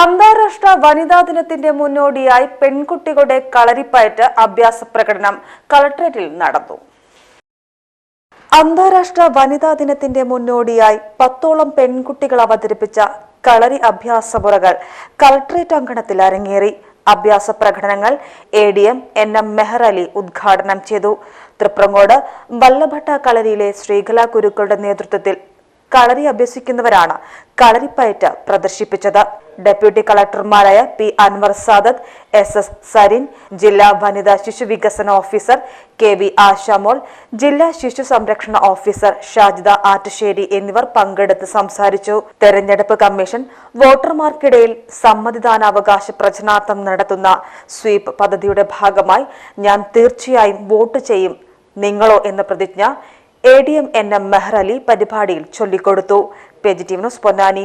അന്താരാഷ്ട്ര വനിതാ ദിനത്തിന്റെ മുന്നോടിയായി പെൺകുട്ടികളുടെ കളരിപ്പയറ്റ് അഭ്യാസ പ്രകടനം കളക്ട്രേറ്റിൽ നടന്നു. അന്താരാഷ്ട്ര വനിതാ ദിനത്തിന്റെ മുന്നോടിയായി പത്തോളം പെൺകുട്ടികൾ അവതരിപ്പിച്ച കളരി അഭ്യാസ മുറകൾ കളക്ട്രേറ്റ് അങ്കണത്തിൽ അരങ്ങേറി. അഭ്യാസ പ്രകടനങ്ങൾ A D M N M Meher Ali ഉദ്ഘാടനം ചെയ്തു. തൃപ്രങ്ങോട് വല്ലഭട്ട കളരിയിലെ ശ്രീകലാ ഗുരുക്കളുടെ നേതൃത്വത്തിൽ കളരി അഭ്യസിക്കുന്നവരാണ് കളരിപ്പയറ്റ് പ്രദർശിപ്പിച്ചത്. Deputy കളക്ടർമാരായ P Anwar Sadath S S Sarin ജില്ലാ വനിതാ ശിശു വികസന ഓഫീസർ കെ വി ആശാമോൾ ജില്ലാ ശിശു സംരക്ഷണ ഓഫീസർ ഷാജിദ ആറ്റശ്ശേരി എന്നിവർ പങ്കെടുത്ത് സംസാരിച്ചു. തെരഞ്ഞെടുപ്പ് കമ്മീഷൻ വോട്ടർമാർക്കിടയിൽ സമ്മതിദാനാവകാശ പ്രചരണാർത്ഥം നടത്തുന്ന സ്വീപ് പദ്ധതിയുടെ ഭാഗമായി ഞാൻ തീർച്ചയായും വോട്ട് ചെയ്യും. നിങ്ങളോ എന്ന പ്രതിജ്ഞ A D M N M Mehar Ali പരിപാടിയിൽ ചൊല്ലിക്കൊടുത്തു. പെജിറ്റീവ് ന്യൂസ് പൊന്നാനി.